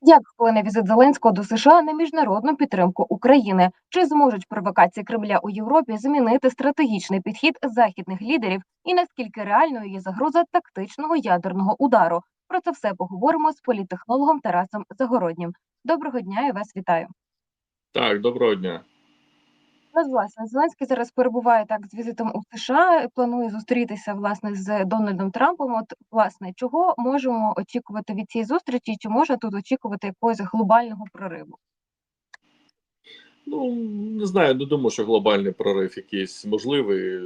Як вплине візит Зеленського до США на міжнародну підтримку України? Чи зможуть провокації Кремля у Європі змінити стратегічний підхід західних лідерів? І наскільки реальною є загроза тактичного ядерного удару? Про це все поговоримо з політтехнологом Тарасом Загороднім. Доброго дня, і вас вітаю. Так, доброго дня. Ну, власне, Зеленський зараз перебуває так з візитом у США. Планує зустрітися власне з Дональдом Трампом. От власне, чого можемо очікувати від цієї зустрічі? Чи можна тут очікувати якогось глобального прориву? Ну, не знаю, не думаю, що глобальний прорив якийсь можливий.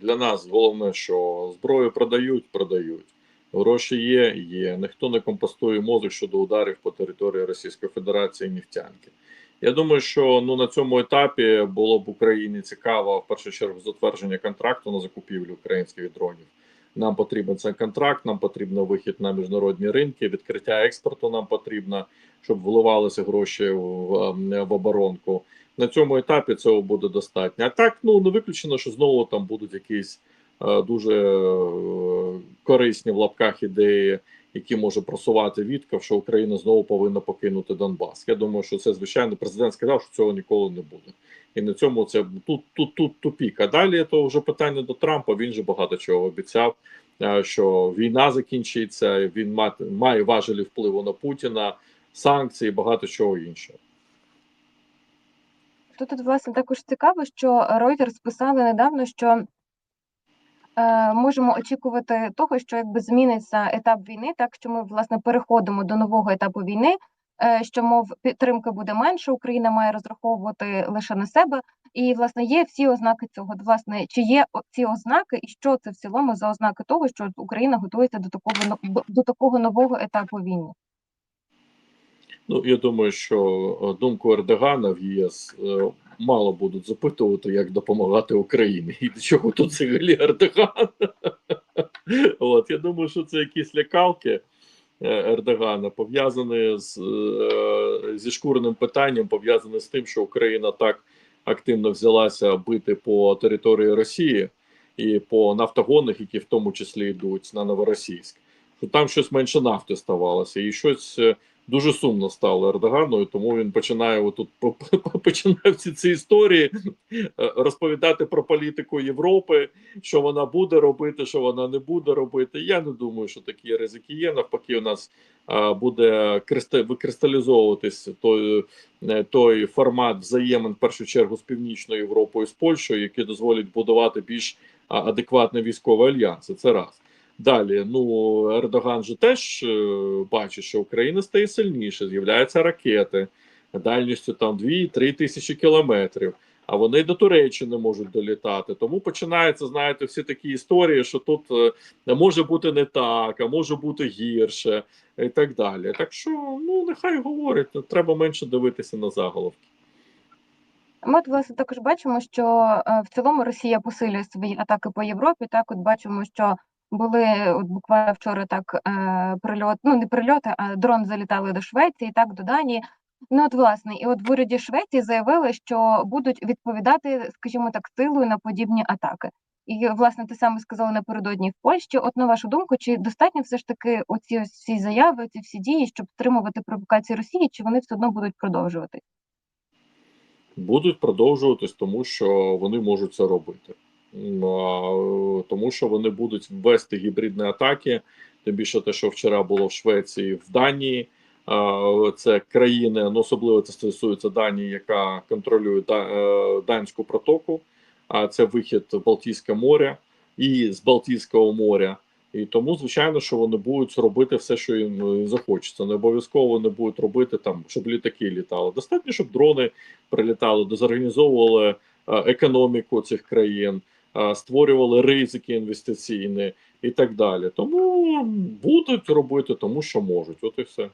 Для нас головне, що зброю продають, продають. Гроші є, є. Ніхто не компостує мозок щодо ударів по території Російської Федерації нефтянки. Я думаю, що ну на цьому етапі було б Україні цікаво в першу чергу затвердження контракту на закупівлю українських дронів. Нам потрібен цей контракт, нам потрібен вихід на міжнародні ринки, відкриття експорту нам потрібно, щоб вливалися гроші в, в оборонку. На цьому етапі цього буде достатньо. А так, ну не виключено, що знову там будуть якісь е, дуже е, корисні в лапках ідеї, які може просувати Вітков, що Україна знову повинна покинути Донбас. Я думаю, що це звичайно президент сказав, що цього ніколи не буде. І на цьому це тут тут тут тупік. А далі то вже питання до Трампа. Він же багато чого обіцяв. е, Що війна закінчиться, він має важелі впливу на Путіна, санкції, багато чого іншого. Тут, власне, також цікаво, що Reuters писали недавно, що можемо очікувати того, що якби зміниться етап війни, так що ми власне переходимо до нового етапу війни, е, що мов підтримка буде менше, Україна має розраховувати лише на себе. І власне є всі ознаки цього. Власне, чи є ці ознаки, і що це в цілому за ознаки того, що Україна готується до такого до такого нового етапу війни? Ну я думаю, що е, думку Ердогана в ЄС е, мало будуть запитувати, як допомагати Україні, і до чого тут взагалі Ердоган. От я думаю, що це якісь лякалки е, Ердогана пов'язані з е, зі шкурним питанням, пов'язані з тим, що Україна так активно взялася бити по території Росії і по нафтогонах, які в тому числі йдуть на новоросійськ. Що там щось менше нафти ставалося, і щось е, дуже сумно стало Ердогану, і тому він починає отут по- по- починає всі ці історії е, розповідати про політику Європи, що вона буде робити, що вона не буде робити. Я не думаю, що такі ризики є. Навпаки, у нас буде викристалізовуватись той, е, той формат взаємин в першу чергу з північною Європою з Польщею, які дозволять будувати більш адекватний військовий альянс. Це раз. Далі, ну Ердоган же теж е, бачить, що Україна стає сильніше, з'являються ракети дальністю там 2-3 тисячі кілометрів. А вони до Туреччини можуть долітати. Тому починаються, знаєте, всі такі історії, що тут е, може бути не так, а може бути гірше, і так далі. Так що, ну нехай говорять, треба менше дивитися на заголовки. Ми от, власне також бачимо, що е, в цілому Росія посилює свої атаки по Європі. Так, от бачимо, що були от буквально вчора так е, прильот, ну не прильоти, а дрон залітали до Швеції, так до Данії. Ну от власне, і от в уряді Швеції заявили, що будуть відповідати, скажімо так, силою на подібні атаки. І власне те саме сказали напередодні в Польщі. От на вашу думку, чи достатньо все ж таки оці ось всі заяви, ці всі дії, щоб стримувати провокації Росії, чи вони все одно будуть продовжувати? будуть продовжуватись, тому що вони можуть це робити. Тому що вони будуть вести гібридні атаки. Тим більше те, що вчора було в Швеції, в Данії. Це країни, ну особливо це стосується Данії, яка контролює е, Данську протоку, а це вихід в Балтійське море і з Балтійського моря. І тому, звичайно, що вони будуть робити все, що їм е, захочеться. Не обов'язково вони будуть робити там, щоб літаки літали. Достатньо, щоб дрони прилітали, дозорганізовували е, економіку цих країн, створювали ризики інвестиційні і так далі. Тому будуть робити, тому що можуть. От і все.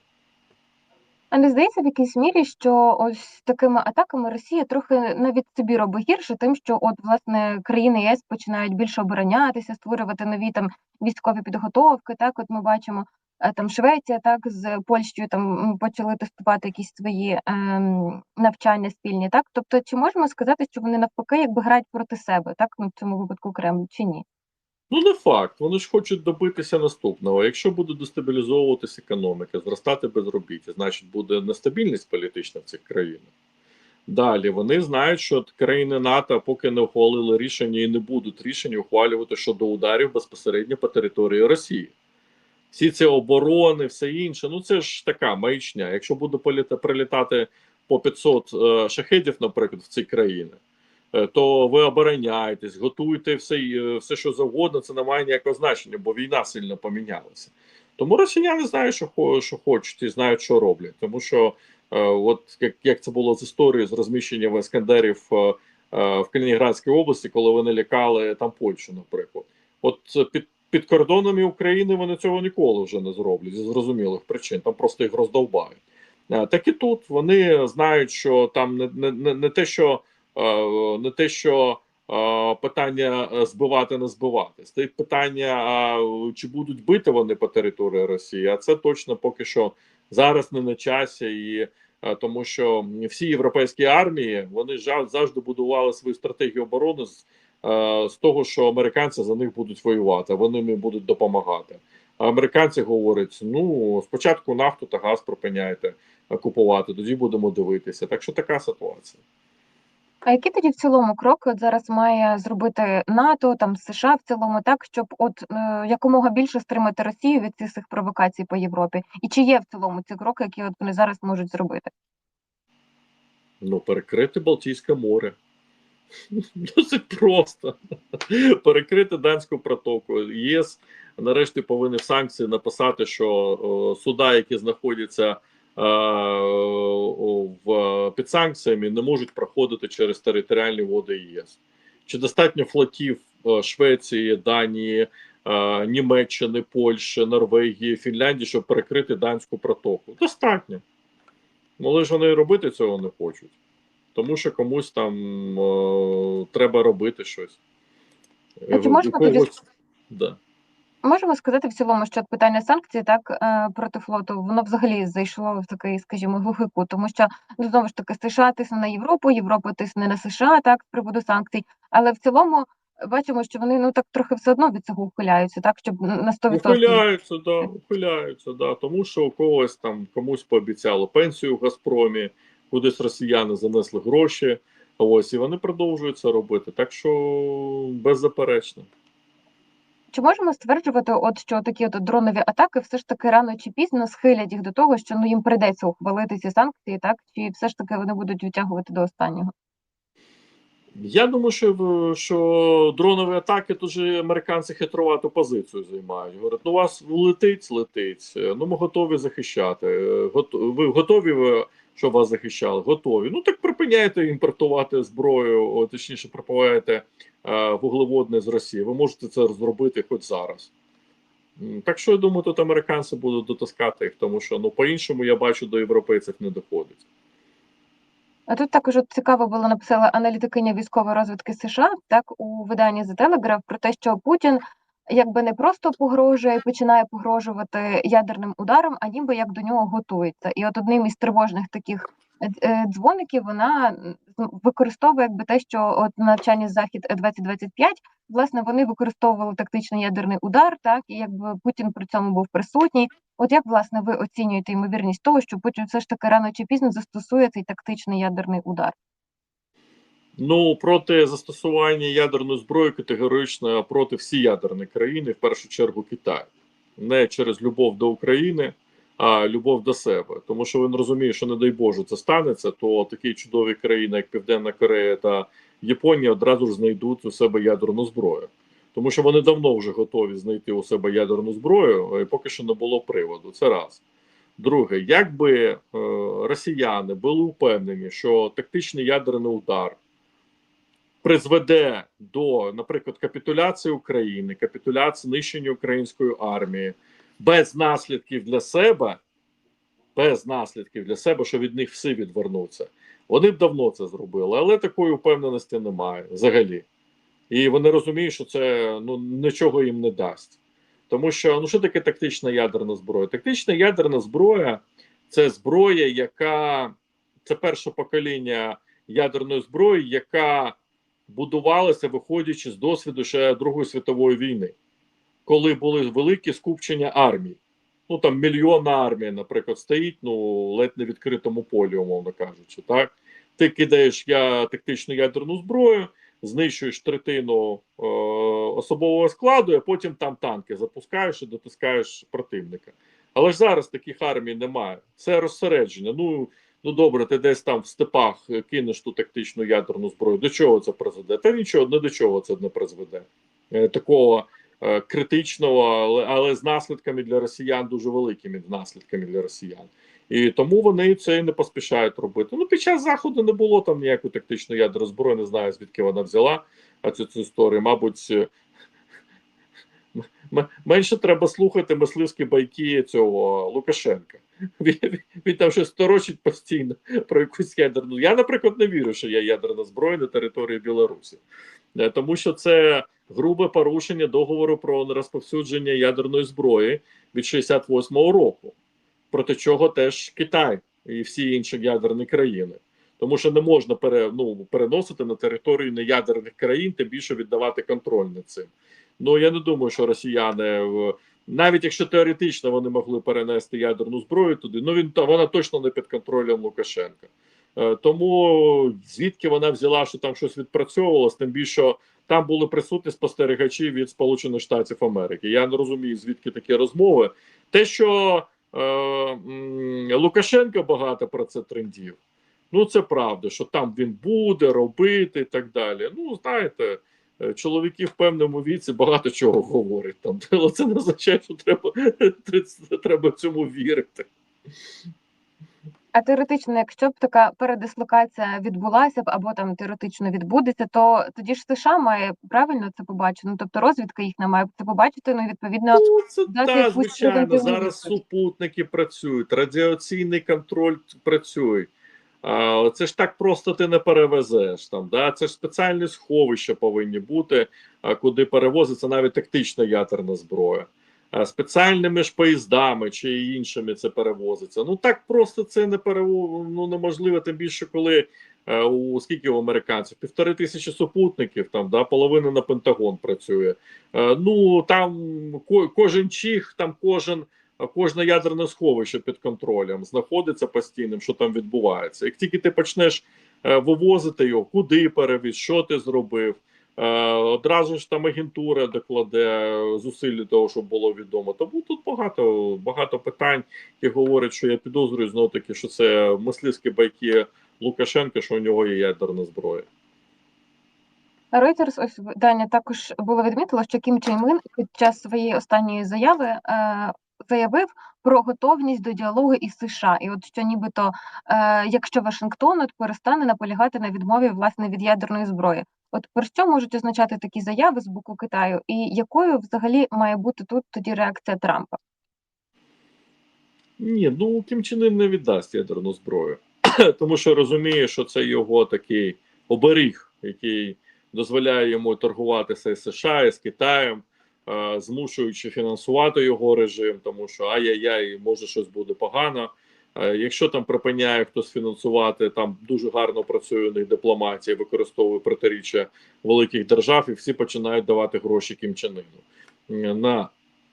А не здається в якійсь мірі, що ось такими атаками Росія трохи навіть собі робить гірше, тим, що от власне країни ЄС починають більше оборонятися, створювати нові там військові підготовки. Так, от ми бачимо е, там Швеція, так з Польщею там почали тестувати якісь свої ем, навчання спільні. Так, тобто, чи можемо сказати, що вони навпаки якби грають проти себе, так ну в цьому випадку Кремль чи ні? Ну, не факт. Вони ж хочуть добитися наступного. Якщо буде дестабілізовуватися економіка, зростати безробіття, значить буде нестабільність політична в цих країнах. Далі вони знають, що країни НАТО поки не ухвалили рішення і не будуть рішення ухвалювати щодо ударів безпосередньо по території Росії. Всі ці оборони, все інше. Ну це ж така маячня. Якщо буде прилітати по 500 е, шахедів, наприклад, в ці країни, е, то ви обороняєтесь, готуєте все, е, все, що завгодно. Це не має ніякого значення, бо війна сильно помінялася. Тому росіяни знають, що, що хочуть, і знають, що роблять. Тому що, е, от як, як це було з історією з розміщенням іскандерів е, е, в Калінінградській області, коли вони лякали там Польщу, наприклад. От під, під кордонами України вони цього ніколи вже не зроблять зі зрозумілих причин. Там просто їх роздовбають. Е, Так і тут вони знають, що там не, не, не, не те, що е, не те, що е, питання збивати, не збивати. Стоїть питання, чи будуть бити вони по території Росії, а це точно поки що зараз не на часі, і тому що всі європейські армії вони завжди будували свою стратегію оборони з, з того, що американці за них будуть воювати, вони їм будуть допомагати. А американці говорять: ну спочатку нафту та газ припиняйте е, купувати, тоді будемо дивитися. Так що така ситуація. А які тоді в цілому кроки от зараз має зробити НАТО, там США в цілому, так щоб от е, якомога більше стримати Росію від цих провокацій по Європі? І чи є в цілому ці кроки, які от вони зараз можуть зробити? Ну, перекрити Балтійське море. Досить просто. Перекрити Данську протоку. ЄС нарешті повинні в санкції написати, що о, суда, які знаходяться е, о, в, під санкціями, не можуть проходити через територіальні води ЄС. Чи достатньо флотів е, Швеції, Данії, е, Німеччини, Польщі, Норвегії, Фінляндії, щоб перекрити Данську протоку? Достатньо. Ну, Але ж вони робити цього не хочуть. Тому що комусь там е, треба робити щось. А чи Е, можна когось- тоді- Да. Можемо сказати в цілому, що питання санкцій так е, проти флоту воно взагалі зайшло в такий, скажімо, глухий кут, тому що ну, знову ж таки США тисне на Європу, Європа тисне на США так з приводу санкцій, але в цілому бачимо, що вони ну так трохи все одно від цього ухиляються, так щоб на 100%. Ухиляються, да, ухиляються, да. Тому що у когось там комусь пообіцяли пенсію в Газпромі, кудись росіяни занесли гроші. Ось і вони продовжують це робити. Так що беззаперечно. Чи можемо стверджувати, от що такі от дронові атаки все ж таки рано чи пізно схилять їх до того, що ну їм прийдеться ухвалити ці санкції, так чи все ж таки вони будуть відтягувати до останнього? Я думаю, що, що дронові атаки тут же американці хитрувату позицію займають. Говорять, ну у вас летить, летить. Ну ми готові захищати. е, гот- Ви готові, ви, щоб вас захищали? Готові. Ну так припиняйте імпортувати зброю, о, точніше, припиняйте е, вуглеводне з Росії. Ви можете це зробити хоч зараз. Так що я думаю, тут американці будуть дотискати їх, тому що ну по-іншому я бачу до європейців не доходить. А тут також от цікаво було написала аналітикиня військової розвідки США, так у виданні The Telegraph про те, що Путін якби не просто погрожує починає погрожувати ядерним ударом, а ніби як до нього готується. І от одним із тривожних таких е, е, дзвоників вона використовує якби те, що от навчання захід 2025 власне вони використовували тактичний ядерний удар, так і якби Путін при цьому був присутній. От як власне ви оцінюєте ймовірність того, що Путін все ж таки рано чи пізно застосує цей тактичний ядерний удар? Ну проти застосування ядерної зброї категорично проти всі ядерні країни, в першу чергу Китай, не через любов до України, а любов до себе. Тому що він розуміє, що не дай Боже це станеться, то такі чудові країни, як Південна Корея та Японія, одразу ж знайдуть у себе ядерну зброю. Тому що вони давно вже готові знайти у себе ядерну зброю, і поки що не було приводу. Це раз. Друге, якби е, росіяни були впевнені, що тактичний ядерний удар призведе до, наприклад, капітуляції України, капітуляції знищення української армії без наслідків для себе, без наслідків для себе, що від них всі відвернуться. Вони б давно це зробили, але такої впевненості немає взагалі. І вони розуміють, що це ну нічого їм не дасть. Тому що ну що таке тактична ядерна зброя? Тактична ядерна зброя це зброя, яка це перше покоління ядерної зброї, яка будувалися, виходячи з досвіду ще Другої світової війни, коли були великі скупчення армій. Ну там мільйонна армія, наприклад, стоїть, ну ледь не відкритому полі, умовно кажучи. Так ти кидаєш я тактичну ядерну зброю, знищуєш третину е, особового складу, а потім там танки запускаєш і дотискаєш противника. Але ж зараз таких армій немає. Це розсередження. Ну ну добре, ти десь там в степах кинеш ту тактичну ядерну зброю. До чого це призведе? Та нічого, не до чого це не призведе. Е, такого е, критичного, але, але з наслідками для росіян дуже великими наслідками для росіян. І тому вони це і не поспішають робити. Ну, під час заходу не було там ніякої тактичної ядерної зброї, не знаю, звідки вона взяла цю, цю історію. Мабуть, менше треба слухати мисливські байки цього Лукашенка. Він, він, там щось торочить постійно про якусь ядерну. Я, наприклад, не вірю, що є ядерна зброя на території Білорусі, Е, тому що це грубе порушення договору про нерозповсюдження ядерної зброї від 68-го року, проти чого теж Китай і всі інші ядерні країни. Тому що не можна пере, ну, переносити на територію неядерних країн, тим більше віддавати контроль над цим. Ну я не думаю, що росіяни е, навіть якщо теоретично вони могли перенести ядерну зброю туди, ну він вона точно не під контролем Лукашенка. Е, Тому звідки вона взяла, що там щось відпрацьовувалось, тим більше там були присутні спостерігачі від Сполучених Штатів Америки. Я не розумію, звідки такі розмови. Те, що е, Лукашенко багато про це трендів. Ну, це правда, що там він буде робити і так далі. Ну, знаєте, чоловіки в певному віці багато чого говорять там. Але це не означає, що треба, треба цьому вірити. А теоретично, якщо б така передислокація відбулася б або там теоретично відбудеться, то тоді ж США має правильно це побачити. Ну тобто розвідка їхня має це побачити. Ну відповідно Ну, це та, звичайно. Зараз супутники працюють, радіаційний контроль працює. А, це ж так просто ти не перевезеш там. Да? Це ж спеціальні сховища повинні бути, куди перевозиться навіть тактична ядерна зброя. Спеціальними ж поїздами чи іншими це перевозиться. Ну так просто це не перево... ну, неможливо, тим більше, коли е, у скільки у американців? Півтори тисячі супутників, там да, половина на Пентагон працює. Е, ну там ко- кожен чих, там кожен. Кожне ядерне сховище під контролем знаходиться постійним, що там відбувається. Як тільки ти почнеш е, вивозити його, куди перевіз, що ти зробив, е, одразу ж там агентура докладе зусиль для того, щоб було відомо. Тому тут багато багато питань, які говорять, що я підозрюю знов таки, що це мисливські байки Лукашенка, що у нього є ядерна зброя. Reuters, ось видання також було відмітило, що Кім Чен Ын під час своєї останньої заяви е, заявив про готовність до діалогу із США, і от що нібито, е, якщо Вашингтон от перестане наполягати на відмові власне від ядерної зброї. От про що можуть означати такі заяви з боку Китаю, і якою взагалі має бути тут тоді реакція Трампа? Ні, ну Кім Чен Ын не віддасть ядерну зброю, тому що розуміє, що це його такий оберіг, який дозволяє йому торгуватися з США і з Китаєм, змушуючи фінансувати його режим, тому що ай-яй-яй, може щось буде погано. Е, Якщо там припиняє хтось фінансувати, там дуже гарно працює у них дипломатія, використовує протиріччя великих держав, і всі починають давати гроші Кім Чен Ыну е, на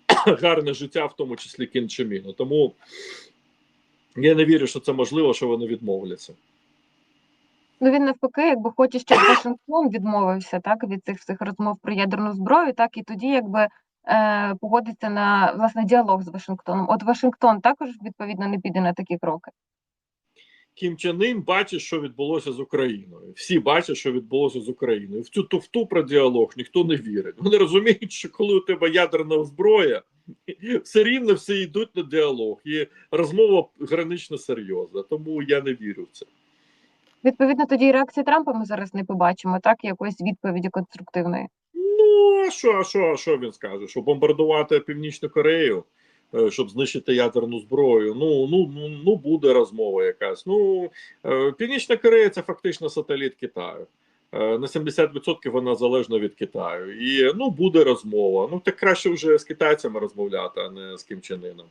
гарне життя, в тому числі Кім Чен Іну. Тому я не вірю, що це можливо, що вони відмовляться. Ну він навпаки, якби хоче, щоб Вашингтон відмовився так від цих всіх розмов про ядерну зброю, так і тоді якби е, погодиться на власне діалог з Вашингтоном. От Вашингтон також відповідно не піде на такі кроки. Кім Чен Ын бачить, що відбулося з Україною. Всі бачать, що відбулося з Україною. В цю туфту про діалог ніхто не вірить. Вони розуміють, що коли у тебе ядерна зброя, все рівно всі йдуть на діалог. І розмова гранично серйозна. Тому я не вірю в це. Відповідно, тоді і реакції Трампа ми зараз не побачимо, так якоїсь відповіді конструктивної. Ну що, що, що він скаже? Що бомбардувати Північну Корею, е, щоб знищити ядерну зброю? Ну ну ну, ну буде розмова якась. Ну е, Північна Корея це фактично сателіт Китаю. Е, На 70% вона залежна від Китаю. І ну буде розмова. Ну так краще вже з китайцями розмовляти, а не з Кім Чен Іном.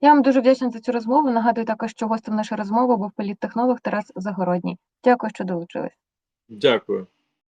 Я вам дуже вдячна за цю розмову. Нагадую також, що гостем нашої розмови був політтехнолог Тарас Загородній. Дякую, що долучились. Дякую.